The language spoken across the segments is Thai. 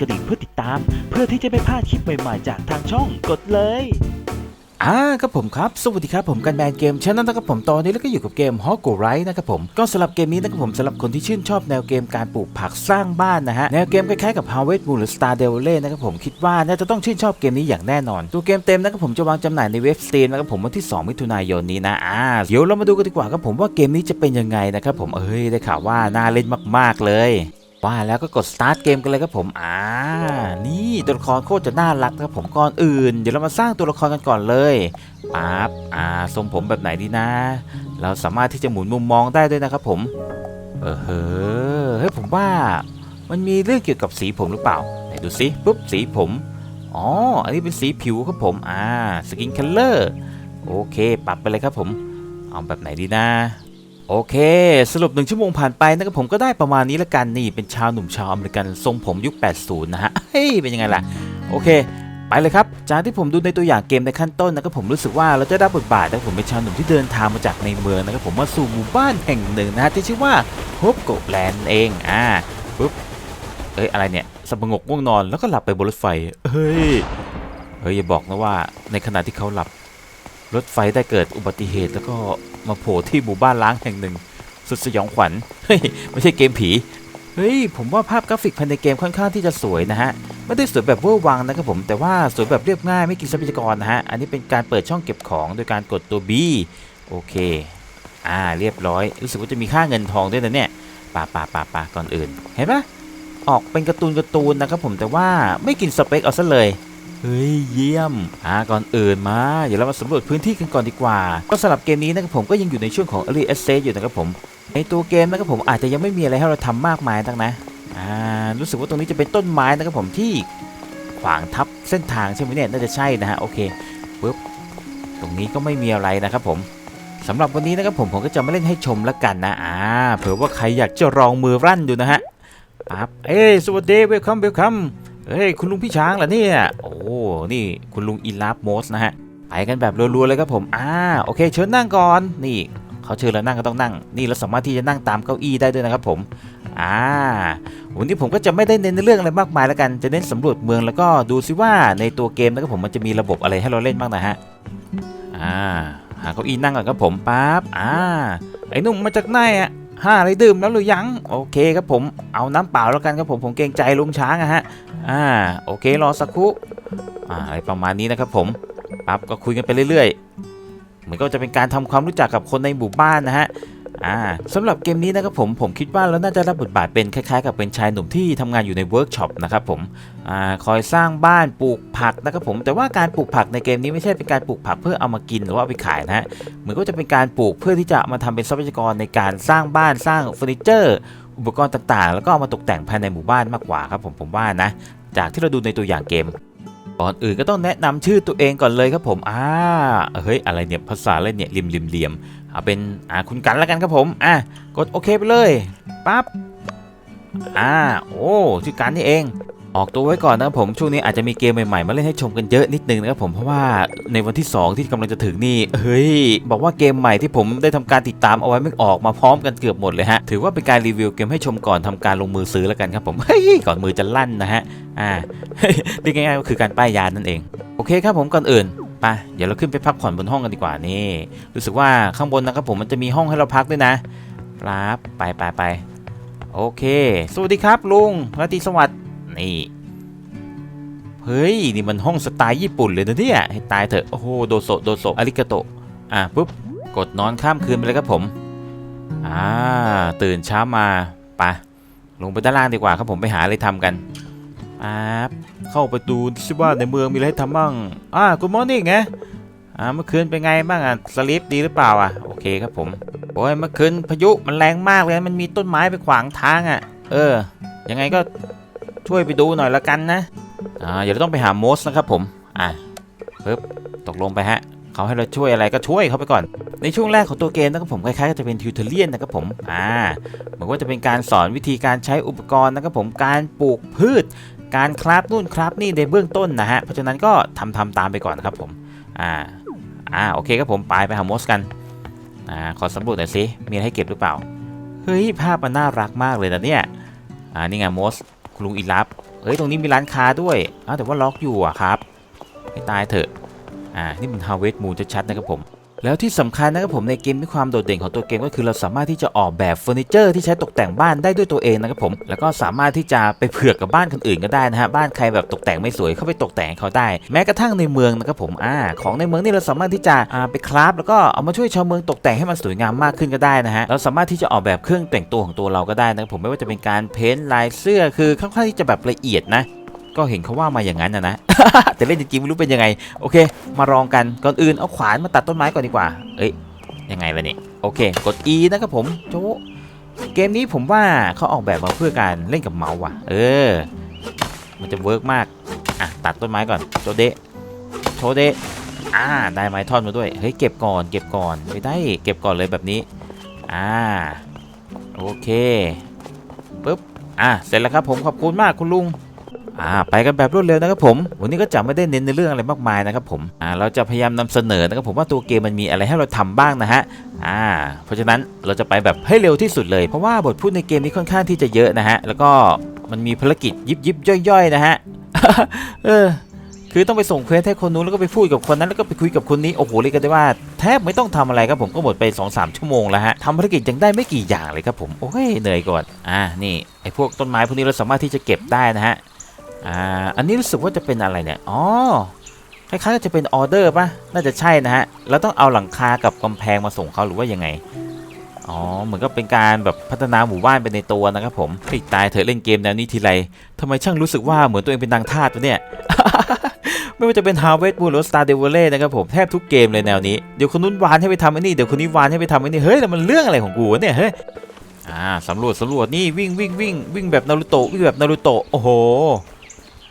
กระดิ่งเพื่อติดตาม เพื่อที่จะไม่พลาดคลิปใหม่ๆ จากทางช่องกดเลยอ่าครับผมครับ สวัสดีครับผมกันแมนเกมชนะนะครับผมตอนนี้แล้วก็อยู่กับเกมฮอกโกไรนะครับผมก็สำหรับเกมนี้นะครับผมสำหรับคนที่ชื่นชอบแนวเกมการปลูกผักสร้างบ้านนะฮะแนวเกมคล้ายๆกับ Harvest Moon หรือ Star d e v l นะครับผมคิดว่าน่าจะต้องชื่นชอบเกมนี้อย่างแน่นอน ตัวเกมเต็มนะครับผมจะวางจำหน่ายในเว็บสตรีมนะครับผมวันที่ 2 มิถุนายนนี้นะอ่าเดี๋ยวเรามาดูกันดีกว่าครับผมว่าเกมนี้จะเป็นยังไงนะครับผมเอ้ยได้ข่าวว่าน่าเล่นมากๆเลย ว่าแล้วก็กด start เกมกันเลยครับผม อ่า นี่ตัวละครโคตรจะน่ารักครับผมก่อนอื่น เดี๋ยวเรามาสร้างตัวละครกันก่อนเลยปั๊บอ่า ทรงผมแบบไหนดีนะ เราสามารถที่จะหมุนมุมมองได้ด้วยนะครับผม เออเฮ้อเฮ้ยผมว่า มันมีเรื่องเกี่ยวกับสีผมหรือเปล่า ไหนดูสิปุ๊บสีผม อ๋อ อันนี้เป็นสีผิวครับผม อ่า สกินคัลเลอร์ โอเค ปรับไปเลยครับผม เอาแบบไหนดีนะ โอเค สรุปหนึ่งชั่วโมงผ่านไปนะครับผมก็ได้ประมาณนี้ละกันนี่เป็นชาวหนุ่มชาวอเมริกันทรงผมยุค 80 นะฮะเฮ้ยเป็นยังไงล่ะ โอเค ไปเลยครับ จากที่ผมดูในตัวอย่างเกมในขั้นต้นนะครับผมรู้สึกว่าเราจะได้บทบาทนะครับผมเป็นชาวหนุ่มที่เดินทางมาจากในเมืองนะครับผมมาสู่หมู่บ้านแห่งหนึ่งนะฮะที่ชื่อว่าโฮปโกแลนด์เองอ่าปุ๊บเอ้ยอะไรเนี่ยสงบง่วงนอนแล้วก็หลับไปบนรถไฟเฮ้ยเฮ้ยอย่าบอกนะว่าในขณะที่เขาหลับรถไฟได้เกิดอุบัติเหตุแล้วก็ มาโผล่ที่หมู่บ้านล้างแห่งหนึ่ง สุดสยองขวัญเฮ้ยไม่ใช่เกมผีเฮ้ยผมว่าภาพกราฟิกภายในเกมค่อนข้างที่จะสวยนะฮะไม่ได้สวยแบบเวอร์วังนะครับผมแต่ว่าสวยแบบเรียบง่ายไม่กินทรัพยากรนะฮะอันนี้เป็นการเปิดช่องเก็บของโดยการกดตัว B โอเคอ่าเรียบร้อย รู้สึกว่าจะมีค่าเงินทองด้วยนะเนี่ยป่าป่าป่าป่าก่อนอื่น เห็นปะออกเป็นการ์ตูนการ์ตูนนะครับผมแต่ว่าไม่กินสเปคเอาซะเลย เฮ้ยเยี่ยมอ่าก่อนอื่นมาเดี๋ยวเรามาสำรวจพื้นที่กันก่อนดีกว่า ก็สำหรับเกมนี้นะครับผมก็ยังอยู่ในช่วงของ Early Access อยู่นะครับผมในตัวเกมนะครับผมอาจจะยังไม่มีอะไรให้เราทำมากมายนักนะอ่ารู้สึกว่าตรงนี้จะเป็นต้นไม้นะครับผมที่ขวางทับเส้นทางใช่ไหมเนี่ยน่าจะใช่นะฮะโอเคปึ๊บตรงนี้ก็ไม่มีอะไรนะครับผมสำหรับวันนี้นะครับผมผมก็จะมาเล่นให้ชมละกันนะอ่าเผื่อว่าใครอยากจะลองมือรั่นดูนะฮะปั๊บเอ้สวัสดีเวลคัมเวลคัม เฮ้ยคุณลุงพี่ช้างเหรอเนี่ยโอ้นี่คุณลุงอินลาฟโมสนะฮะไปกันแบบรัวๆเลยครับผมอ่าโอเค เชิญนั่งก่อนนี่เขาเชิญเรานั่งก็ต้องนั่ง นี่เราสามารถที่จะนั่งตามเก้าอี้ได้ด้วยนะครับผมอ่าวันนี้ผมก็จะไม่ได้เน้นในเรื่องอะไรมากมายแล้วกัน จะเน้นสำรวจเมืองแล้วก็ดูซิว่าในตัวเกมนะครับผมมันจะมีระบบอะไรให้เราเล่นบ้างนะฮะอ่าหาเก้าอี้นั่งก่อนครับผมปั๊บอ่าไอ้นุ่มมาจากไหนอะ ห้าอะไรดื่มแล้วหรือยัง โอเคครับผมเอาน้ำเปล่าแล้วกันครับผมผมเกรงใจลุงช้างอะฮะอ่าโอเครอสักครู่อ่าอะไรประมาณนี้นะครับผมปั๊บก็คุยกันไปเรื่อยๆเหมือนก็จะเป็นการทำความรู้จักกับคนในหมู่บ้านนะฮะ อ่าสำหรับเกมนี้นะครับผมผมคิดว่าเราน่าจะรับบทบาทเป็นคล้ายๆ กับเป็นชายหนุ่มที่ทำงานอยู่ในเวิร์กช็อปนะครับผมอ่าคอยสร้างบ้านปลูกผักนะครับผมแต่ว่าการปลูกผักในเกมนี้ไม่ใช่เป็นการปลูกผักเพื่อเอามากินหรือว่าไปขายนะฮะเหมือนก็จะเป็นการปลูกเพื่อที่จะมาทำเป็นทรัพยากรในการสร้างบ้านสร้างเฟอร์นิเจอร์ อุปกรณ์ต่างๆ แล้วก็เอามาตกแต่งภายในหมู่บ้านมากกว่าครับผมผมว่านะจากที่เราดูในตัวอย่างเกมก่อนอื่นก็ต้องแนะนำชื่อตัวเองก่อนเลยครับผม อ่า เฮ้ย อะไรเนี่ย ภาษาอะไรเนี่ยริมริมเหลี่ยม เอาเป็นอ่าคุณกันแล้วกันครับผม อะกดโอเคไปเลยปั๊บอ่าโอ้ชื่อกันนี่เอง ออกตัวไว้ก่อนนะครับผมช่วงนี้อาจจะมีเกมใหม่ๆมาเล่นให้ชมกันเยอะนิดนึงนะครับผมเพราะว่าในวันที่ 2 ที่กำลังจะถึงนี่เฮ้ยบอกว่าเกมใหม่ที่ผมได้ทำการติดตามเอาไว้ไม่ออกมาพร้อมกันเกือบหมดเลยฮะถือว่าเป็นการรีวิวเกมให้ชมก่อนทำการลงมือซื้อแล้วกันครับผมเฮ้ยก่อนมือจะลั่นนะฮะอ่าเรียกง่ายๆก็คือการป้ายยานั่นเอง โอเคครับผมก่อนอื่น ไปเดี๋ยวเราขึ้นไปพักผ่อนบนห้องกันดีกว่านี่ รู้สึกว่าข้างบนนะครับผมมันจะมีห้องให้เราพักด้วยนะครับไปไปไปโอเค สวัสดีครับลุงราตรีสวัสดิ์นี่เฮ้ย นี่มันห้องสไตล์ญี่ปุ่นเลยนะเนี่ยให้ตายเถอะโอ้โหโดโซโดโซอาริกาโตะอะปุ๊บกดนอนข้ามคืนไปเลยครับผมอ่าตื่นเช้ามาไปลงไปด้านล่างดีกว่าครับผมไปหาอะไรทำกัน ปั๊บเข้าไปดูซิว่าในเมืองมีอะไรทำบ้างอ่ากูมอนี่ไงอ่าเมื่อคืนเป็นไงบ้างอะสลิปดีหรือเปล่าอะโอเคครับผมโอ้ยเมื่อคืนพายุมันแรงมากเลยมันมีต้นไม้ไปขวางทางอะ เออยังไงก็ช่วยไปดูหน่อยละกันนะอ่าเดี๋ยวเราต้องไปหาโมสนะครับผมอะปึ๊บตกลงไปฮะเขาให้เราช่วยอะไรก็ช่วยเขาไปก่อน ในช่วงแรกของตัวเกมนะครับผมคล้ายๆก็จะเป็นทิวเทเรียนนะครับผมอ่าเหมือนว่าจะเป็นการสอนวิธีการใช้อุปกรณ์นะครับผมการปลูกพืช การคราฟนู่นคราฟนี่ในเบื้องต้นนะฮะ เพราะฉะนั้นก็ทำทำตามไปก่อนนะครับผม อ่า อ่า โอเคครับผม ไปไปหาโมสกัน อ่า ขอสำรวจหน่อยสิ มีให้เก็บหรือเปล่า เฮ้ย ภาพมันน่ารักมากเลยนะเนี่ย อ่า นี่ไงโมสคุณลุงอีลับ เฮ้ย ตรงนี้มีร้านค้าด้วยอ้าวแต่ว่าล็อกอยู่อะครับ ให้ตายเถอะ อ่า นี่มัน Harvest Moon ชัดๆนะครับผม แล้วที่สำคัญนะครับผมในเกมมีความโดดเด่นของตัวเกมก็คือเราสามารถที่จะออกแบบเฟอร์นิเจอร์ที่ใช้ตกแต่งบ้านได้ด้วยตัวเองนะครับผมแล้วก็สามารถที่จะไปเผือกกับบ้านคนอื่นก็ได้นะฮะบ้านใครแบบตกแต่งไม่สวยเข้าไปตกแต่งเขาได้ แม้กระทั่งในเมืองนะครับผมอ่าของในเมืองนี่เราสามารถที่จะอ่าไปคราฟแล้วก็เอามาช่วยชาวเมืองตกแต่งให้มันสวยงามมากขึ้นก็ได้นะฮะเราสามารถที่จะออกแบบเครื่องแต่งตัวของตัวเราก็ได้นะครับผมไม่ว่าจะเป็นการเพ้นท์ลายเสื้อคือค่อนข้างที่จะแบบละเอียดนะ ก็เห็นเขาว่ามาอย่างนั้นนะนะ แต่เล่นจริงๆไม่รู้เป็นยังไง โอเค มาลองกัน ก่อนอื่นเอาขวานมาตัดต้นไม้ก่อนดีกว่า เอ้ย ยังไงล่ะนี่ โอเค กด E นะครับผม โจเกมนี้ผมว่าเขาออกแบบมาเพื่อการเล่นกับเมาส์ว่ะ เออ มันจะเวิร์กมาก อะ ตัดต้นไม้ก่อน โจเดะโชเดะอ่า ได้ไม้ท่อนมาด้วย เฮ้ย เก็บก่อน เก็บก่อน ไม่ได้ เก็บก่อนเลยแบบนี้ อ่า โอเคปึ๊บ อะ เสร็จแล้วครับผม ขอบคุณมากคุณลุง อ่าไปกันแบบรวดเร็วนะครับผม วันนี้ก็จะไม่ได้เน้นในเรื่องอะไรมากมายนะครับผมอ่าเราจะพยายามนำเสนอนะครับผมว่าตัวเกมมันมีอะไรให้เราทำบ้างนะฮะอ่าเพราะฉะนั้นเราจะไปแบบให้เร็วที่สุดเลยเพราะว่าบทพูดในเกมนี้ค่อนข้างที่จะเยอะนะฮะแล้วก็มันมีภารกิจยิบยิบย่อยๆนะฮะเออคือต้องไปส่งเควสให้คนนู้นแล้วก็ไปพูดกับคนนั้นแล้วก็ไปคุยกับคนนี้โอ้โหเรียกันได้ว่าแทบไม่ต้องทำอะไรครับผมก็หมดไป2อสชั่วโมงแล้วฮะทำภารกิจยังได้ไม่กี่อย่างเลยครับผมโอ้ยเหนื่อยก่อนอ่านี่ไอ้พวกต้นไม้พวกนี้เราสามารถที่จะเก็บได้นะฮะ อ่าอันนี้รู้สึกว่าจะเป็นอะไรเนี่ยอ๋อคล้ายๆจะเป็นออเดอร์ป่ะน่าจะใช่นะฮะแล้วต้องเอาหลังคากับกำแพงมาส่งเขาหรือว่ายังไงอ๋อเหมือนก็เป็นการแบบพัฒนาหมู่บ้านไปในตัวนะครับผมติดตายเธอเล่นเกมแนวนี้ทีไรทำไมช่างรู้สึกว่าเหมือนตัวเองเป็นนางทาสวะเนี่ย ไม่ว่าจะเป็น Harvest Moon หรือ Star d e v i l e นะครับผมแทบทุกเกมเลยแนวนี้ เดี๋ยวคนนู้นวานให้ไปทำไอ้นี่เดี๋ยวคนนี้วานให้ไปทำไอ้นี่เฮ้ยแล้วมันเรื่องอะไรของกูเนี่ยเฮ้ยอ่าสำรวจสำรวจนี่วิ่งวิ่งวิ่งวิ่งแบบนารูโตะวิ่งแบบนารูโตะโอ้โห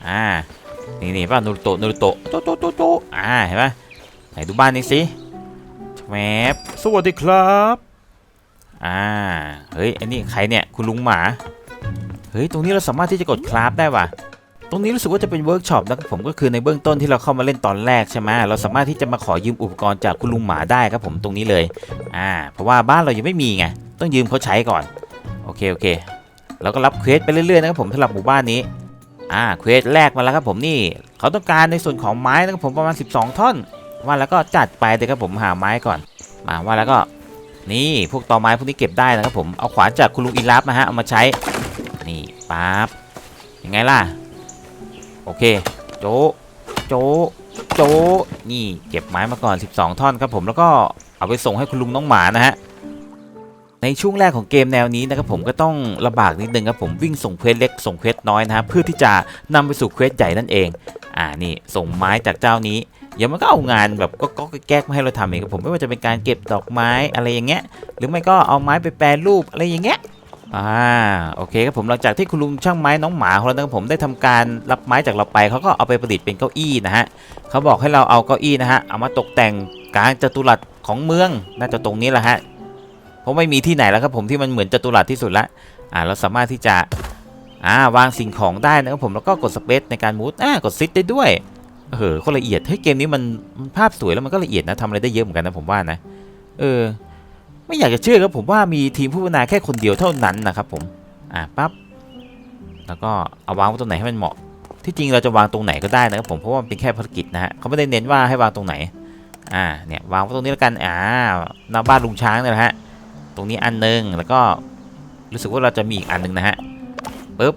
อ่า นี่นี่ป่ะนารูโตะนารูโตะโตะโตะโตะโตะอ่า เห็นไหมไหนดูบ้านนี้สิแมปสวัสดีครับ อ่า เฮ้ย อันนี้ใครเนี่ย คุณลุงหมา เฮ้ย ตรงนี้เราสามารถที่จะกดคราฟได้ว่ะตรงนี้รู้สึกว่าจะเป็นเวิร์กช็อปนะครับผมก็คือในเบื้องต้นที่เราเข้ามาเล่นตอนแรกใช่ไหมเราสามารถที่จะมาขอยืมอุปกรณ์จากคุณลุงหมาได้ครับผมตรงนี้เลย อ่า เพราะว่าบ้านเรายังไม่มีไง ต้องยืมเขาใช้ก่อน โอเค โอเค เราก็รับเควสไปเรื่อยๆนะครับผมสำหรับหมู่บ้านนี้ อ่าเควสแรกมาแล้วครับผมนี่เขาต้องการในส่วนของไม้นะครับผมประมาณ 12 ท่อน ว่าแล้วก็จัดไปเลยครับผมหาไม้ก่อน มาว่าแล้วก็นี่พวกตอไม้พวกนี้เก็บได้นะครับผมเอาขวานจากคุณลุงอีรับนะฮะเอามาใช้นี่ปั๊บยังไงล่ะโอเคโจโจโจนี่เก็บไม้มาก่อน 12 ท่อนครับผมแล้วก็เอาไปส่งให้คุณลุงน้องหมานะฮะ ในช่วงแรกของเกมแนวนี้นะครับผมก็ต้องลำบากนิดนึงครับผมวิ่งส่งเควสเล็กส่งเควสน้อยนะฮะเพื่อที่จะนำไปสู่เควสใหญ่นั่นเอง อ่านี่ส่งไม้จากเจ้านี้เดี๋ยวมันก็เอางานแบบก็ก็แก๊กมาให้เราทำเองครับผมไม่ว่าจะเป็นการเก็บดอกไม้อะไรอย่างเงี้ย หรือไม่ก็เอาไม้ไปแปรรูปอะไรอย่างเงี้ยอ่าโอเคครับผมหลังจากที่คุณลุงช่างไม้น้องหมาของเรานะครับผมได้ทำการรับไม้จากเราไปเขาก็เอาไปประดิษฐ์เป็นเก้าอี้นะฮะเขาบอกให้เราเอาเก้าอี้นะฮะเอามาตกแต่งกลางจัตุรัสของเมืองน่าจะตรงนี้แหละฮะ ราะไม่มีที่ไหนแล้วครับผมที่มันเหมือนจัตุรัสที่สุดละอ่าเราสามารถที่จะอ่าวางสิ่งของได้นะครับผมแล้วก็กดสเปซในการมูฟอ่ากดซิดได้ด้วยเออคนละเอียดเฮ้ยเกมนี้มันภาพสวยแล้วมันก็ละเอียดนะทำอะไรได้เยอะเหมือนกันนะผมว่านะ เออ ไม่อยากจะเชื่อครับผมว่ามีทีมผู้พัฒนาแค่คนเดียวเท่านั้นนะครับผมอ่าปั๊บแล้วก็เอาวางไว้ตรงไหนให้มันเหมาะ ที่จริงเราจะวางตรงไหนก็ได้นะครับผมเพราะว่ามันเป็นแค่ภารกิจนะฮะเขาไม่ได้เน้นว่าให้วางตรงไหนอ่าเนี่ยวางไว้ตรงนี้แล้วกันอ่าหน้าบ้านลุงช้างนี่ยนะฮะ ตรงนี้อันหนึง แล้วก็รู้สึกว่าเราจะมีอีกอันหนึงนะฮะปึ๊บ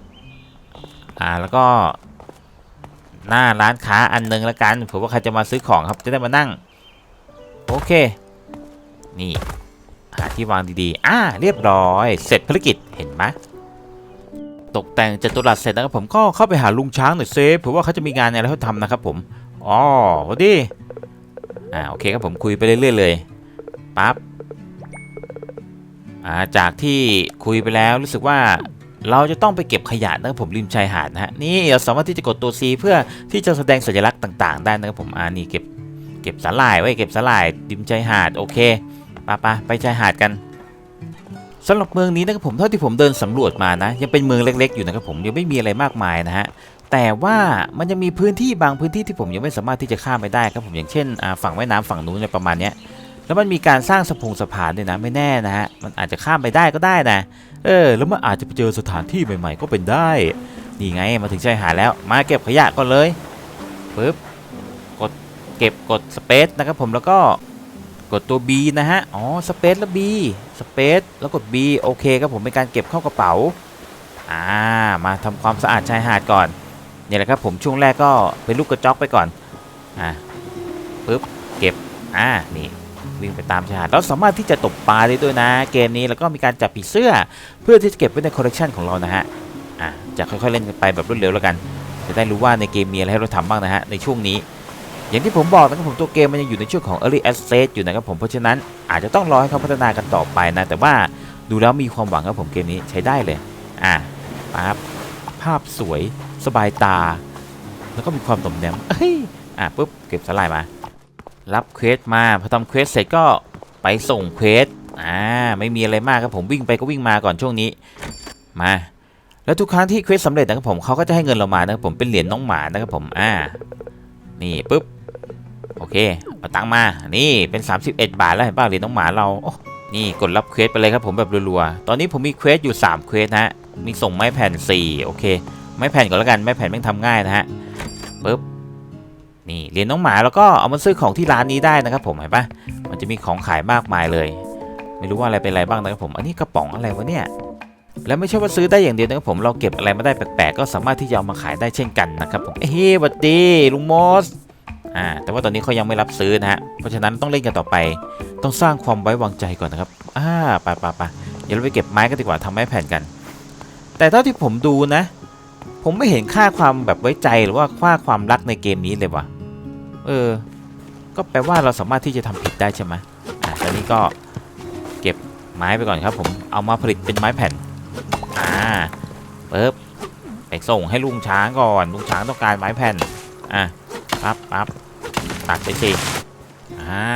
อ่า แล้วก็หน้าร้านค้าอันหนึงแล้วกันเผื่อว่าใครจะมาซื้อของครับ จะได้มานั่ง โอเค นี่หาที่วางดีๆ อ่า เรียบร้อย เสร็จภารกิจ เห็นไหมตกแต่งจัตุรัสเสร็จนะครับผมก็เข้าไปหาลุงช้างหน่อยเซฟเผื่อว่าเขาจะมีงานอะไรให้ทำนะครับผม อ๋อสวัสดี อ่า โอเคครับผมคุยไปเรื่อยๆเลย ปั๊บ อ่าจากที่คุยไปแล้วรู้สึกว่าเราจะต้องไปเก็บขยะนะครับผมริมชายหาดนะฮะนี่เราสามารถที่จะกดตัว C เพื่อที่จะแสดงสัญลักษณ์ต่าง ๆ ได้นะครับผมอ่านี่เก็บเก็บสาหร่ายไว้เก็บสาหร่ายริมชายหาดโอเคปะปะไปชายหาดกันสำหรับเมืองนี้นะครับผมเท่าที่ผมเดินสำรวจมานะ ยังเป็นเมืองเล็ก ๆ อยู่นะครับผมยังไม่มีอะไรมากมายนะฮะแต่ว่ามันยังมีพื้นที่บางพื้นที่ที่ผมยังไม่สามารถที่จะข้ามไปได้ครับผมอย่างเช่นฝั่งแม่น้ำฝั่งนู้นอะไรประมาณเนี้ย แล้วมันมีการสร้างสะพงสะพานด้วยนะไม่แน่นะฮะมันอาจจะข้ามไปได้ก็ได้นะเออแล้วมันอาจจะไปเจอสถานที่ใหม่ ๆ ก็เป็นได้นี่ไงมาถึงชายหาดแล้วมาเก็บขยะก่อนเลยปึ๊บกดเก็บกดสเปซนะครับผมแล้วก็กดตัว B นะฮะอ๋อสเปซแล้ว B สเปซแล้วกด B โอเคครับผมเป็นการเก็บเข้ากระเป๋าอ่ามาทำความสะอาดชายหาดก่อนนี่แหละครับผมช่วงแรกก็เป็นลูกกระจอกไปก่อนอ่าปึ๊บเก็บอ่านี่ วิ่งไปตามชายหาดเราสามารถที่จะตกปลาได้ด้วยนะ เกมนี้แล้วก็มีการจับผีเสื้อ เพื่อที่จะเก็บไว้ในคอลเลกชันของเรานะฮะอะจะค่อยๆเล่นกันไปแบบรวดเร็วแล้วกันจะได้รู้ว่าในเกมมีอะไรให้เราทำบ้างนะฮะในช่วงนี้ อย่างที่ผมบอกนะครับผมตัวเกมมันยังอยู่ในช่วงของ Early Access อยู่นะครับผมเพราะฉะนั้นอาจจะต้องรอให้เขาพัฒนากันต่อไปนะ แต่ว่าดูแล้วมีความหวังครับผมเกมนี้ใช้ได้เลยอะปั๊บภาพสวย สบายตา แล้วก็มีความต่มแนมเอ้ยอะปุ๊บเก็บสไลด์มา รับเควสมาพอทำเควสเสร็จก็ไปส่งเควสอ่าไม่มีอะไรมากครับผมวิ่งไปก็วิ่งมาก่อนช่วงนี้มาแล้วทุกครั้งที่เควสสำเร็จนะครับผมเขาก็จะให้เงินเรามานะครับผมเป็นเหรียญน้องหมานะครับผมอ่านี่ปุ๊บโอเคเอาตังมานี่เป็น 31 บาทแล้วเห็นป่ะเหรียญน้องหมาเราโอ้นี่กดรับเควสไปเลยครับผมแบบรัวๆตอนนี้ผมมีเควสอยู่3เควสนะฮะมีส่งไม้แผ่น 4 โอเค ไม้แผ่นก่อนแล้วกันไม้แผ่นแม่งทำง่ายนะฮะปุ๊บ นี่เหรียญน้องหมาแล้วก็เอามาซื้อของที่ร้านนี้ได้นะครับ ผมเห็นปะมันจะมีของขายมากมายเลย ไม่รู้ว่าอะไรเป็นอะไรบ้างนะครับผมอันนี้กระป๋องอะไรวะเนี่ยและไม่ใช่ว่าซื้อได้อย่างเดียวนะครับผมเราเก็บอะไรมาได้แปลกๆ ก็สามารถที่จะเอามาขายได้เช่นกันนะครับผมเฮ้ยสวัสดีลุงมอสอ่าแต่ว่าตอนนี้เขายังไม่รับซื้อนะฮะเพราะฉะนั้นต้องเล่นกันต่อไป ต้องสร้างความไว้วางใจก่อนนะครับอ่าไปไปไปเดี๋ยวเราไปเก็บไม้กันดีกว่าทำไม้แผ่นกัน แต่เท่าที่ผมดูนะ ผมไม่เห็นค่าความแบบไว้ใจหรือว่าค่าความรักในเกมนี้เลยว่ะ เออ ก็แปลว่าเราสามารถที่จะทำผิดได้ใช่ไหมอ่าตอนนี้ก็เก็บไม้ไปก่อนครับ ผม เอามาผลิตเป็นไม้แผ่น อ่าปึ๊บไปส่งให้ลุงช้างก่อน ลุงช้างต้องการไม้แผ่น อะปั๊บปั๊บตัดไปสิอ่า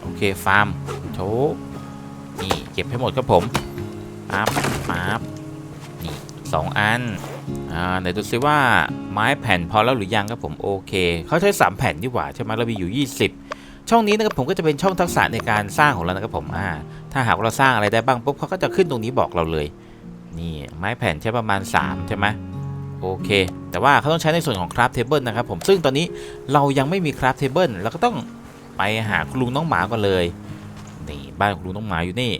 โอเค ฟาร์มโชนี่ เก็บให้หมดครับผมปั๊บปั๊บนี่สองอัน อ่าเดี๋ยวดูซิว่าไม้แผ่นพอแล้วหรือยังครับผมโอเคเขาใช้ 3 แผ่นดีกว่าใช่ไหมเรามีอยู่ 20 ช่องนี้นะครับผมก็จะเป็นช่องทักษะในการสร้างของเรานะครับผมอ่าถ้าหากเราสร้างอะไรได้บ้างปุ๊บเขาก็จะขึ้นตรงนี้บอกเราเลย นี่ไม้แผ่นใช้ประมาณ 3 ใช่ไหมโอเค แต่ว่าเขาต้องใช้ในส่วนของคราฟเทเบิลนะครับผมซึ่งตอนนี้เรายังไม่มีคราฟเทเบิลเราก็ต้องไปหาคุณลุงน้องหมาก่อนเลยนี่บ้านคุณลุงน้องหมาอยู่นี่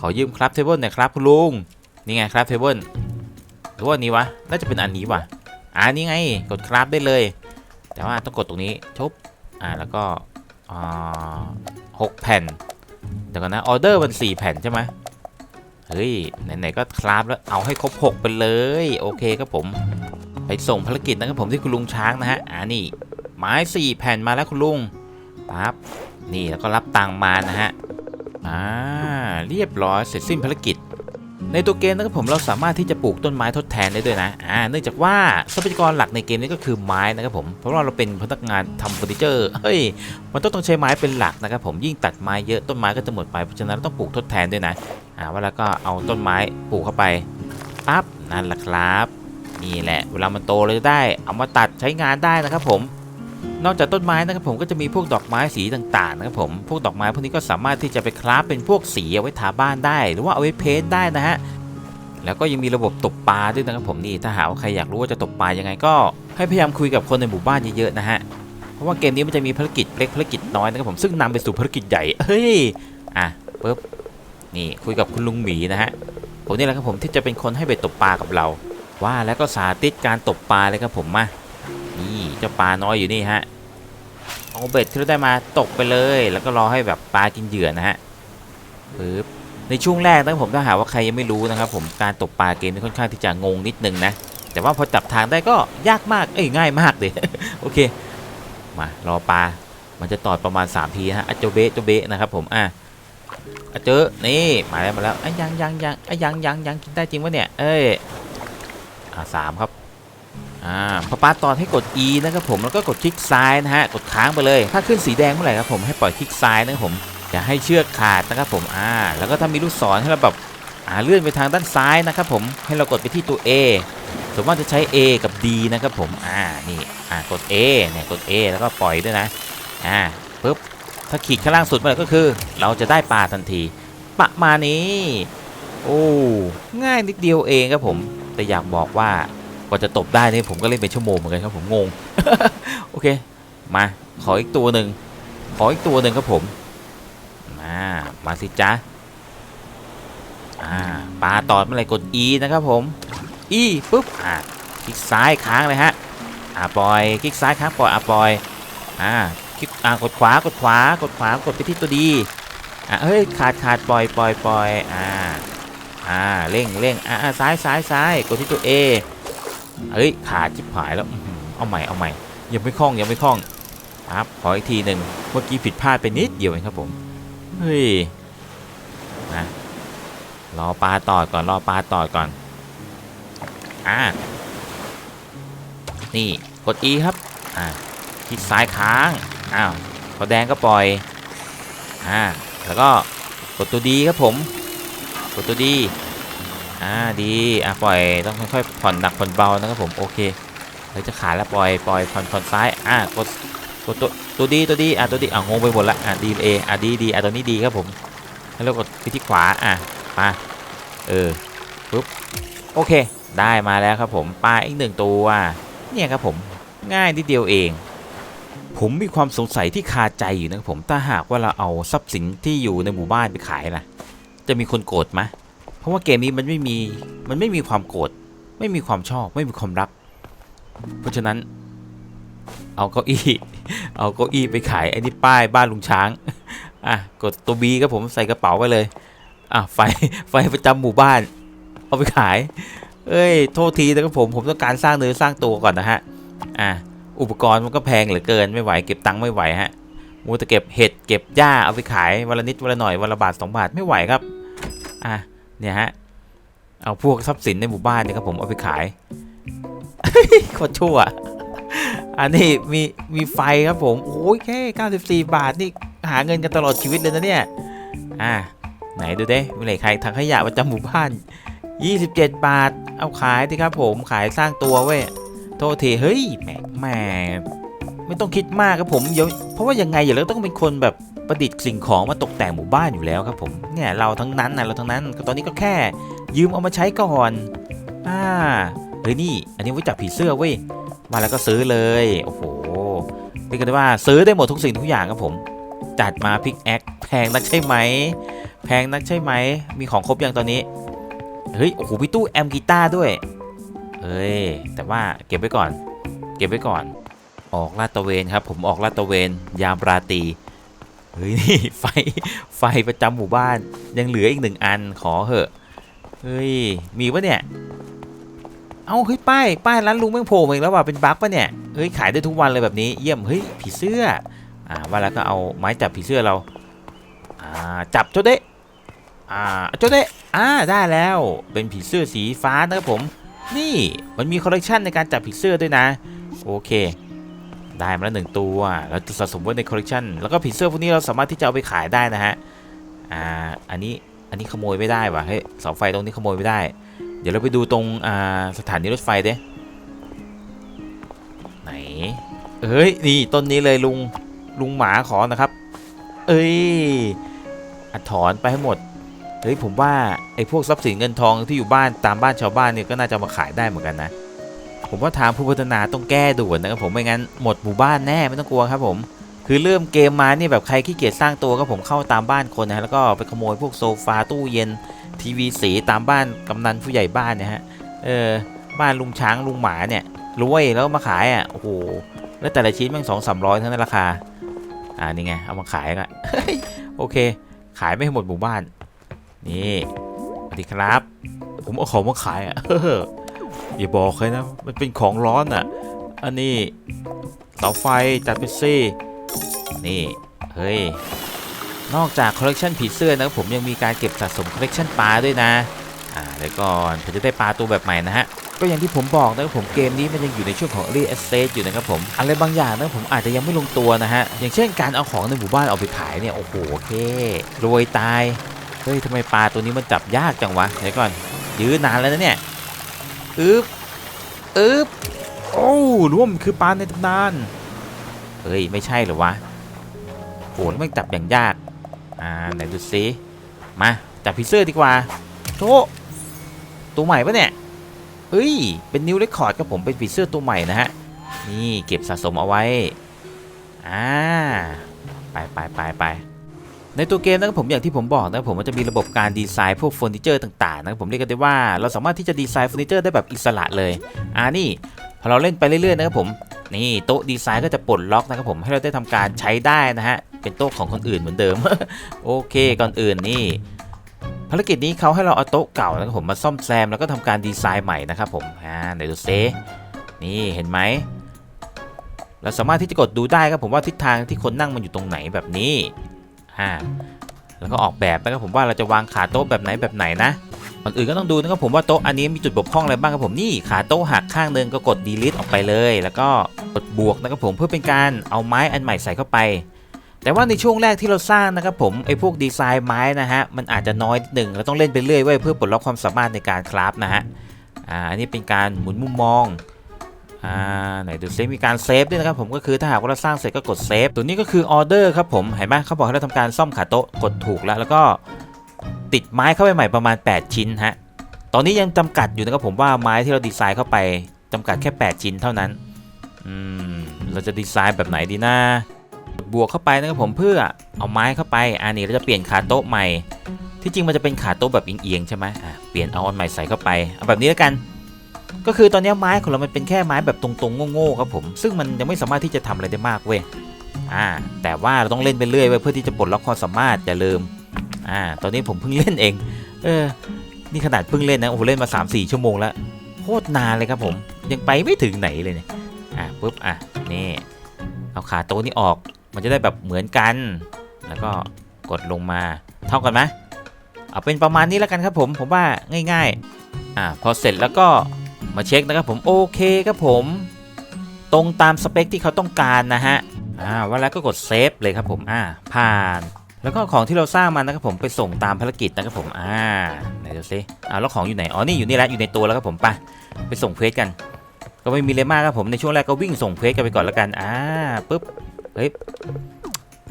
ขอยืมคราฟเทเบิลหน่อยครับคุณลุงนี่ไงคราฟเทเบิล หรือว่านนี้วะ น่าจะเป็นอันนี้วะอ่านี่ไง กดคราฟได้เลย แต่ว่าต้องกดตรงนี้ชุบอ่าแล้วก็อ่าหกแผ่นเดี๋ยวก่อนนะออเดอร์มันสี่แผ่นใช่ไหมเฮ้ยไหนๆก็คราฟแล้วเอาให้ครบ 6 ไปเลย โอเคครับผม ไปส่งภารกิจนะครับผมที่คุณลุงช้างนะฮะอ่านี่ไม้4แผ่นมาแล้วคุณลุงปั๊บนี่แล้วก็รับตังมานะฮะอ่าเรียบร้อยเสร็จสิ้นภารกิจ ในตัวเกมนะครับผมเราสามารถที่จะปลูกต้นไม้ทดแทนได้ด้วยนะอ่าเนื่องจากว่าทรัพยากรหลักในเกมนี้ก็คือไม้นะครับผมเพราะว่าเราเป็นพนักงานทำเฟอร์นิเจอร์เฮ้ยมันต้องต้องใช้ไม้เป็นหลักนะครับผมยิ่งตัดไม้เยอะต้นไม้ก็จะหมดไปเพราะฉะนั้นเราต้องปลูกทดแทนด้วยนะอ่าว่าแล้วก็เอาต้นไม้ปลูกเข้าไปปั๊บนั่นแหละครับนี่แหละ เวลามันโตเลยได้เอามาตัดใช้งานได้นะครับผม นอกจากต้นไม้นะครับผมก็จะมีพวกดอกไม้สีต่างๆนะครับผมพวกดอกไม้พวกนี้ก็สามารถที่จะไปคราฟเป็นพวกสีเอาไว้ทาบ้านได้ หรือว่าเอาไว้เพ้นท์ได้นะฮะแล้วก็ยังมีระบบตกปลาด้วยนะครับผมนี่ถ้าหากว่าใครอยากรู้ว่าจะตกปลายังไงก็ ให้พยายามคุยกับคนในหมู่บ้านเยอะๆนะฮะเพราะว่าเกมนี้มันจะมีภารกิจเล็กภารกิจน้อยนะครับผมซึ่งนำไปสู่ภารกิจใหญ่เฮ้ยอะปึ๊บนี่คุยกับคุณลุงหมีนะฮะผมนี่แหละครับผมที่จะเป็นคนให้เบ็ดตกปลากับเรา ว่าแล้วก็สาธิตการตกปลาเลยครับผมมา เจ้าปลาน้อยอยู่นี่ฮะเอาเบ็ดที่เราได้มาตกไปเลย แล้วก็รอให้แบบปลากินเหยื่อนะฮะปึ๊บในช่วงแรกนะครับผมถ้าหาว่าใครยังไม่รู้นะครับ ผมการตกปลาเกมนี้ค่อนข้างที่จะงงนิดนึงนะแต่ว่าพอจับทางได้ก็ยากมากเอ้ยง่ายมากเลยโอเค มารอปลามันจะตอดประมาณ3ทีฮะอะโจเบะโจเบะนะครับผมอะอเจอนี่มาแล้วมาแล้วไอ้ยยังยังยังไอ้ยยังยังยังกินได้จริงวะเนี่ยเอ้ยอ่าสามครับ อ่าพอปาตอนให้กด E นะครับผมแล้วก็กดคลิกซ้ายนะฮะกดค้างไปเลย ถ้าขึ้นสีแดงเมื่อไหร่ครับผมให้ปล่อยคลิกซ้ายนะครับผมอย่าให้เชือกขาดนะครับผมอ่าแล้วก็ถ้ามีลูกศรให้เราแบบอ่าเลื่อนไปทางด้านซ้ายนะครับผมให้เรากดไปที่ตัว A สมมติว่าจะใช้ A กับ D นะครับผมอ่านี่อ่ากด A เนี่ยกด A แล้วก็ปล่อยด้วยนะอ่าปึ๊บถ้าขีดข้างล่างสุดเมื่อไหร่ก็คือ เราจะได้ปลาทันทีประมาณนี้ โอ้ง่ายนิดเดียวเองครับผม แต่อยากบอกว่า กว่าจะตบได้นี่ผมก็เล่นเป็นชั่วโมงเหมือนกันครับผมงง โอเค มาขออีกตัวหนึ่งขออีกตัวหนึ่งครับผม มามาสิจ๊ะอ่าปลาตอดเมื่อไหรกด E นะครับผม E ปุ๊บอ่าคลิกซ้ายค้างเลยฮะอ่าปล่อยคลิกซ้ายค้างปล่อยอ่าปล่อยอ่าคลิกอ่ากดขวากดขวากดขวากดไปที่ตัวดีอ่าเฮ้ยขาดขาดปล่อยปล่อยปล่อยอ่าอ่าเร่งเร่งอ่าซ้ายซ้ายซ้ายกดที่ตัว A เฮ้ยขาดชิบหายแล้วเอาใหม่เอาใหม่ยังไม่คล่องยังไม่คล่องครับขออีกทีหนึ่งเมื่อกี้ผิดพลาดไปนิดเดียวเองครับผมเฮ้ยนะรอปลาตอดก่อนรอปลาตอดก่อนอ่านี่กด E ครับอ่าคลิกซ้ายค้างอ้าวพอแดงก็ปล่อยอ่าแล้วก็กดตัวดีครับผมกดตัวดี อ่าดีอะปล่อยต้องค่อยๆผ่อนหนักผ่อนเบานะครับผมโอเคเฮ้ยจะขาดแล้วปล่อยปล่อยผ่อนผ่อนซ้ายอะกดกดตัวตัวดีตัวดีอะตัวดีอะงงไปหมดละอะดีเออะดีดีอะตัวนี้ดีครับผมแล้วเรากดไปที่ขวาอะมาเออปุ๊บโอเค ได้มาแล้วครับผมปลาอีกหนึ่งตัวเนี่ยครับผมง่ายนิดเดียวเอง ผมมีความสงสัยที่คาใจอยู่นะครับผมถ้าหากว่าเราเอาทรัพย์สินที่อยู่ในหมู่บ้านไปขายล่ะจะมีคนโกรธไหม ราะว่าเกมนี้มันไม่มีมันไม่มีความโกรธไม่มีความชอบไม่มีความรัก เพราะฉะนั้น เอาเก้าอี้เอาเก้าอี้ไปขายไอ้นี่ป้ายบ้านลุงช้างอะกดตัวบีครับผมใส่กระเป๋าไปเลยอะไฟไฟประจำหมู่บ้าน เอาไปขาย เอ้ย โทษทีนะครับผมผมต้องการสร้างเนื้อสร้างตัวก่อนนะฮะอะอุปกรณ์มันก็แพงเหลือเกินไม่ไหวเก็บตังค์ไม่ไหวฮะมูแต่เก็บเห็ดเก็บหญ้าเอาไปขายวันละนิดวันละหน่อยวันละบาทสองบาทไม่ไหวครับอะ เนี่ยฮะ เอาพวกทรัพย์สินในหมู่บ้านเนี่ยครับผมเอาไปขายโคตรชั่ว อันนี้มีมีไฟครับผม โอ้ยแค่ 94 บาทนี่หาเงินกันตลอดชีวิตเลยนะเนี่ย อะไหนดูเด้มื่อไหร่ใครทางขยะประจำหมู่บ้าน 27 บาท เอาขายดิครับผม ขายสร้างตัวเว้ย โทษทีเฮ้ยแหมแหมไม่ต้องคิดมากครับผมเดี๋ยวเพราะว่ายังไงอย่าเราต้องเป็นคนแบบ ประดิษฐ์สิ่งของมาตกแต่งหมู่บ้านอยู่แล้วครับผมเนี่ยเราทั้งนั้นนะเราทั้งนั้นตอนนี้ก็แค่ ยืมเอามาใช้ก่อนอ่าเฮ้ยนี่ อันนี้ไว้จับผีเสื้อเว้ยมาแล้วก็ซื้อเลยโอ้โหเรียกกันได้ว่าซื้อได้หมดทุกสิ่งทุกอย่างครับผม จัดมาพิกแอคแพงนักใช่ไหมแพงนักใช่ไหมมีของครบยังตอนนี้เฮ้ยโอ้โหพี่ตู้แอมกีตาร์ด้วยเฮ้ยแต่ว่าเก็บไว้ก่อน เก็บไว้ก่อน ออกลาดตระเวนครับ ผมออกลาดตระเวน ยามราตรี เฮ้ยนี่ไฟไฟประจำหมู่บ้านยังเหลืออีกหนึ่งอันขอเหอะเฮ้ยมีปะเนี่ยเอาเฮ้ยป้ายป้ายร้านลุงแม่งโผล่มาอีกแล้วว่ะเป็นบั๊กปะเนี่ยเฮ้ยขายได้ทุกวันเลยแบบนี้เยี่ยมเฮ้ยผีเสื้ออ่าว่าแล้วก็เอาไม้จับผีเสื้อเราอ่าจับโจเดะอ่าโจเดะอ่าได้แล้วเป็นผีเสื้อสีฟ้านะครับผม นี่มันมีคอลเลกชันในการจับผีเสื้อด้วยนะ โอเค ได้มาแล้วหนึ่งตัวเราจะสะสมไว้ในคอลเลกชันแล้วก็ผีเสื้อพวกนี้เราสามารถที่จะเอาไปขายได้นะฮะอ่าอันนี้อันนี้ขโมยไม่ได้ว่ะเฮ้ยเสาไฟตรงนี้ขโมยไม่ได้ เดี๋ยวเราไปดูตรงอ่าสถานีรถไฟเด้ไหนเฮ้ยนี่ต้นนี้เลยลุงลุงหมาขอนะครับ เอ้ยอัดถอนไปให้หมดเฮ้ยผมว่าไอ้พวกทรัพย์สินเงินทองที่อยู่บ้านตามบ้านชาวบ้านเนี่ยก็น่าจะมาขายได้เหมือนกันนะ ผมว่าทางผู้พัฒนาต้องแก้ด่วนนะครับผมไม่งั้นหมดหมู่บ้านแน่ไม่ต้องกลัวครับผมคือเริ่มเกมมานี่แบบใครขี้เกียจสร้างตัวก็ผมเข้าตามบ้านคนนะฮะแล้วก็ไปขโมยพวกโซฟาตู้เย็นทีวีสีตามบ้านกำนันผู้ใหญ่บ้านเนี่ยฮะเออบ้านลุงช้างลุงหมาเนี่ยรวยแล้วมาขายอะโอ้โหแล้วแต่ละชิ้นม่งสองสามร้อยเท่านั้นราคาอ่านี่ไงเอามาขายกันโอเค ขายไม่หหมดหมู่บ้านนี่สวัสดีครับ ผมเอาของมาขายอะ อย่าบอกใครนะ มันเป็นของร้อนอะ อันนี้เสาไฟจัดไปสินี่ เฮ้ย นอกจากคอลเลกชันผีเสื้อนะครับผมยังมีการเก็บสะสมคอลเลกชันปลาด้วยนะอ่าเดี๋ยวก่อนผมจะได้ปลาตัวแบบใหม่นะฮะก็อย่างที่ผมบอกนะครับผมเกมนี้มันยังอยู่ในช่วงของ Early Access อยู่นะครับผมอะไรบางอย่างนะผมอาจจะยังไม่ลงตัวนะฮะอย่างเช่นการเอาของในหมู่บ้านเอาไปขายเนี่ยโอ้โหโอเท่รวยตายเฮ้ยทำไมปลาตัวนี้มันจับยากจังวะเดี๋ยวก่อนยื้อนานแล้วนะเนี่ย อึบอึบโอ้ร่วมคือปลาในตำนานเฮ้ย ไม่ใช่หรอวะโหแล้วมันจับอย่างยาก อ่า ไหนดูซิมา จับพีเซอร์ดีกว่าโชตัวใหม่ปะเนี่ยเอ้ย เป็นนิวเรคคอร์ดครับผม เป็นผีเสื้อตัวใหม่นะฮะ นี่เก็บสะสมเอาไว้ อ่า ไปไปไปไป ในตัวเกมนะครับผมอย่างที่ผมบอกนะครับผมมันจะมีระบบการดีไซน์พวกเฟอร์นิเจอร์ต่างๆนะครับผมเรียกกันได้ว่าเราสามารถที่จะดีไซน์เฟอร์นิเจอร์ได้แบบอิสระเลยอ่านี่พอเราเล่นไปเรื่อยๆนะครับผมนี่โต๊ะดีไซน์ก็จะปลดล็อกนะครับผมให้เราได้ทำการใช้ได้นะฮะเป็นโต๊ะของคนอื่นเหมือนเดิม โอเคก่อนอื่นนี่ภารกิจนี้เขาให้เราเอาโต๊ะเก่านะครับผมมาซ่อมแซมแล้วก็ทำการดีไซน์ใหม่นะครับผมอ่าเดี๋ยวดูเซนี่เห็นไหมเราสามารถที่จะกดดูได้ครับผมว่าทิศทางที่คนนั่งมันอยู่ตรงไหนแบบนี้ อ่าแล้วก็ออกแบบนะครับผมว่าเราจะวางขาโต๊ะแบบไหนแบบไหนนะก่อนอื่นก็ต้องดูนะครับผมว่าโต๊ะอันนี้มีจุดบกพร่องอะไรบ้างครับผมนี่ขาโต๊ะหักข้างหนึงก็กด delete ออกไปเลย แล้วก็กดบวกนะครับผมเพื่อเป็นการเอาไม้อันใหม่ใส่เข้าไป แต่ว่าในช่วงแรกที่เราสร้างนะครับผมไอ้พวกดีไซน์ไม้นะฮะมันอาจจะน้อยนิดหนึ่งเราต้องเล่นไปเรื่อยเว้ยเพื่อปลดล็อกความสามารถในการคราฟนะฮะอ่าอันนี้เป็นการหมุนมุมมอง อ่าไหนดูเซฟมีการเซฟด้วยนะครับผมก็คือถ้าหากว่าเราสร้างเสร็จก็กดเซฟตัวนี้ก็คือออเดอร์ครับผมเห็นไหมเขาบอกให้เราทำการซ่อมขาโต๊ะกดถูกแล้วแล้วก็ติดไม้เข้าไปใหม่ประมาณ 8 ชิ้นฮะตอนนี้ยังจำกัดอยู่นะครับผมว่าไม้ที่เราดีไซน์เข้าไปจำกัดแค่ 8 ชิ้นเท่านั้นอืมเราจะดีไซน์แบบไหนดีนะบวกเข้าไปนะครับผมเพื่อเอาไม้เข้าไปอันนี้เราจะเปลี่ยนขาโต๊ะใหม่ ที่จริงมันจะเป็นขาโต๊ะแบบเอียงๆใช่ไหมอะเปลี่ยนเอาอันใหม่ใส่เข้าไปเอาแบบนี้แล้วกัน ก็คือตอนนี้ไม้ของเรามันเป็นแค่ไม้แบบตรงๆโง่ๆครับผม ซึ่งมันยังไม่สามารถที่จะทำอะไรได้มากเว้ยอ่า แต่ว่าเราต้องเล่นไปเรื่อยเว้เพื่อที่จะปลดล็อกความสามารถอย่าลืมอ่า ตอนนี้ผมเพิ่งเล่นเอง เออ นี่ขนาดเพิ่งเล่นนะโอ้โหเล่นมา 3-4 ชั่วโมงแล้วโคตรนานเลยครับผม ยังไปไม่ถึงไหนเลยเนี่ยอะปุ๊บอะนี่เอาขาโต๊ะนี้ออก มันจะได้แบบเหมือนกัน แล้วก็กดลงมาเท่ากันไหมเอาเป็นประมาณนี้แล้วกันครับผมผมว่าง่าย ๆอ่าพอเสร็จแล้วก็ มาเช็คนะครับผมโอเคครับผม ตรงตามสเปคที่เขาต้องการนะฮะอ่าว่าแล้วก็กดเซฟเลยครับผมอ่าผ่านแล้วก็ของที่เราสร้างมานะครับผมไปส่งตามภารกิจนะครับผมอ่าไหนดูซิอ่าแล้วของอยู่ไหนอ๋อนี่อยู่นี่แล้วอยู่ในตัวแล้วครับผมไปไปส่งเควสกัน ก็ไม่มีเลยมากครับผมในช่วงแรกก็วิ่งส่งเควสกันไปก่อนแล้วกันอ่าปุ๊บเฮ้ย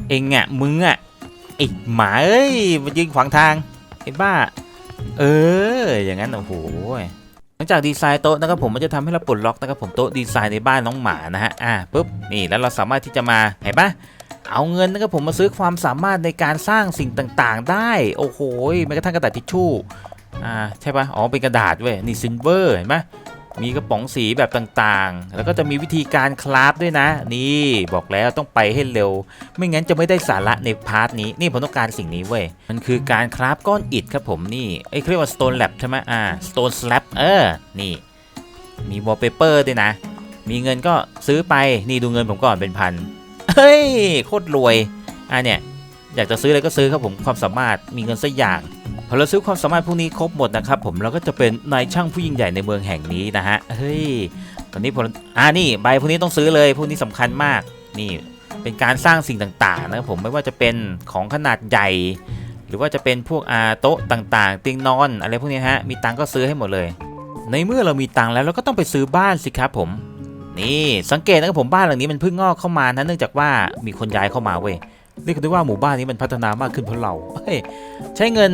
เองอะมึงอะไอ้หมาเอ้ยมายืนขวางทางไอ้บ้า เอออย่างนั้นโอ้โห หลังจากดีไซน์โต๊ะนะครับผมมันจะทำให้เราปลดล็อกนะครับผมโต๊ะดีไซน์ในบ้านน้องหมานะฮะอ่าปุ๊บนี่แล้วเราสามารถที่จะมาเห็นปะเอาเงินนะครับผมมาซื้อความสามารถในการสร้างสิ่งต่างๆ ได้โอ้โหแม้กระทั่งกระดาษทิชชู่อ่าใช่ปะอ๋อเป็นกระดาษเว้ยนี่ซิลเวอร์เห็นปะ มีกระป๋องสีแบบต่างๆ แล้วก็จะมีวิธีการคราฟด้วยนะ นี่บอกแล้วต้องไปให้เร็ว ไม่งั้นจะไม่ได้สาระในพาร์ทนี้ นี่ผมต้องการสิ่งนี้เว้ย มันคือการคราฟก้อนอิฐครับผมนี่ไอ้เรียกว่า stone lab ใช่ไหมอ่า stone slab เออ นี่ มี wallpaper ด้วยนะ มีเงินก็ซื้อไป นี่ดูเงินผมก่อนเป็นพัน เฮ้ย โคตรรวย อ่าเนี่ย อยากจะซื้ออะไรก็ซื้อครับผมความสามารถ มีเงินสักอย่าง พอเราซื้อความสามารถพวกนี้ครบหมดนะครับผมเราก็จะเป็นนายช่างผู้ยิ่งใหญ่ในเมืองแห่งนี้นะฮะเฮ้ยตอนนี้ผมอ่านี่ใบพวกนี้ต้องซื้อเลยพวกนี้สำคัญมากนี่เป็นการสร้างสิ่งต่างๆนะครับผมไม่ว่าจะเป็นของขนาดใหญ่ หรือว่าจะเป็นพวกอาโต๊ะต่างๆเตียงนอนอะไรพวกนี้ฮะมีตังก็ซื้อให้หมดเลย ในเมื่อเรามีตังแล้วเราก็ต้องไปซื้อบ้านสิครับผมนี่สังเกตนะครับผมบ้านหลังนี้มันเพิ่งงอกเข้ามานะเนื่องจากว่ามีคนย้ายเข้ามาเว้ยเรียกได้ว่าหมู่บ้านนี้มันพัฒนามากขึ้นเพราะเราเฮ้ยใช้เงิน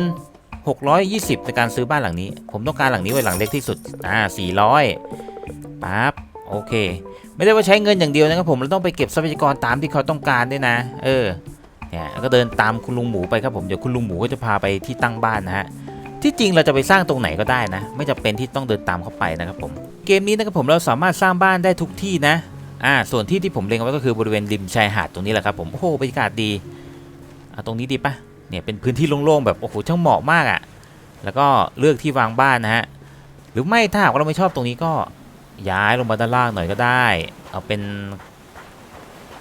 620 ในการซื้อบ้านหลังนี้ ผมต้องการหลังนี้ไว้หลังเล็กที่สุด อ่า 400ปั๊บ โอเค ไม่ได้ว่าใช้เงินอย่างเดียวนะครับผม เราต้องไปเก็บทรัพยากรตามที่เขาต้องการด้วยนะ เออ เนี่ย ก็เดินตามคุณลุงหมูไปครับผม เดี๋ยวคุณลุงหมูก็จะพาไปที่ตั้งบ้านนะฮะ ที่จริงเราจะไปสร้างตรงไหนก็ได้นะ ไม่จำเป็นที่ต้องเดินตามเขาไปนะครับผม เกมนี้นะครับผมเราสามารถสร้างบ้านได้ทุกที่นะ อ่า ส่วนที่ที่ผมเล็งไว้ก็คือบริเวณริมชายหาดตรงนี้แหละครับผม โอ้โหบรรยากาศดี อ่า ตรงนี้ดีปะ เนี่ยเป็นพื้นที่โล่งๆแบบโอ้โหช่างเหมาะมากอะ่ะ แล้วก็เลือกที่วางบ้านนะฮะหรือไม่ถ้าหากเราไม่ชอบตรงนี้ก็ย้ายลงมาด้านล่างหน่อยก็ได้ เอาเป็น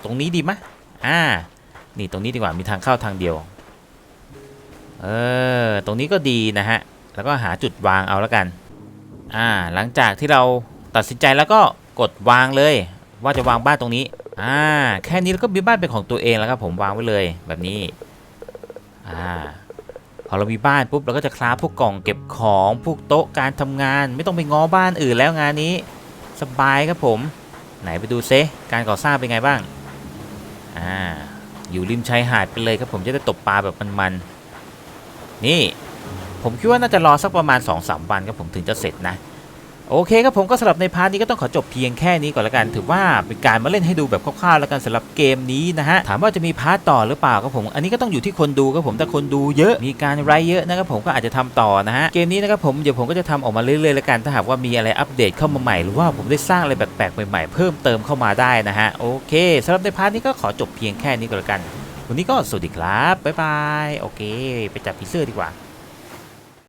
ตรงนี้ดีไหมอ่า นี่ตรงนี้ดีกว่ามีทางเข้าทางเดียว เออตรงนี้ก็ดีนะฮะ แล้วก็หาจุดวางเอาแล้วกัน อ่าหลังจากที่เราตัดสินใจแล้วก็กดวางเลย ว่าจะวางบ้านตรงนี้ อ่าแค่นี้แล้วก็มีบ้านเป็นของตัวเองแล้วครับผมวางไว้เลยแบบนี้ อ่าพอเรามีบ้านปุ๊บเราก็จะคราฟพวกกล่องเก็บของพวกโต๊ะการทำงาน ไม่ต้องไปง้อบ้านอื่นแล้วงานนี้ สบายครับผม ไหนไปดูเซการก่อสร้างเป็นไงบ้างอ่าอยู่ริมชายหาดไปเลยครับผมจะได้ตบปลาแบบมันๆนี่ ผมคิดว่าน่าจะรอสักประมาณ2อสวันครับผมถึงจะเสร็จนะ โอเคครับผมก็สำหรับในพาร์ทนี้ก็ต้องขอจบเพียงแค่นี้ก่อนละกัน ถือว่าเป็นการมาเล่นให้ดูแบบคร่าวๆแล้วกันสำหรับเกมนี้นะฮะ ถามว่าจะมีพาร์ทต่อหรือเปล่าครับผม อันนี้ก็ต้องอยู่ที่คนดูครับผมถ้าคนดูเยอะมีการไลค์เยอะนะครับผมก็อาจจะทำต่อนะฮะ เกมนี้นะครับผมเดี๋ยวผมก็จะทำออกมาเรื่อยๆแล้วกัน ถ้าหากว่ามีอะไรอัปเดตเข้ามาใหม่หรือว่าผมได้สร้างอะไรแปลกๆใหม่ๆเพิ่มเติมเข้ามาได้นะฮะโอเคสำหรับในพาร์ทนี้ก็ขอจบเพียงแค่นี้ก่อนละกัน วันนี้ก็สวัสดีครับบ๊ายบายโอเค ไปจับผีเสื้อดีกว่า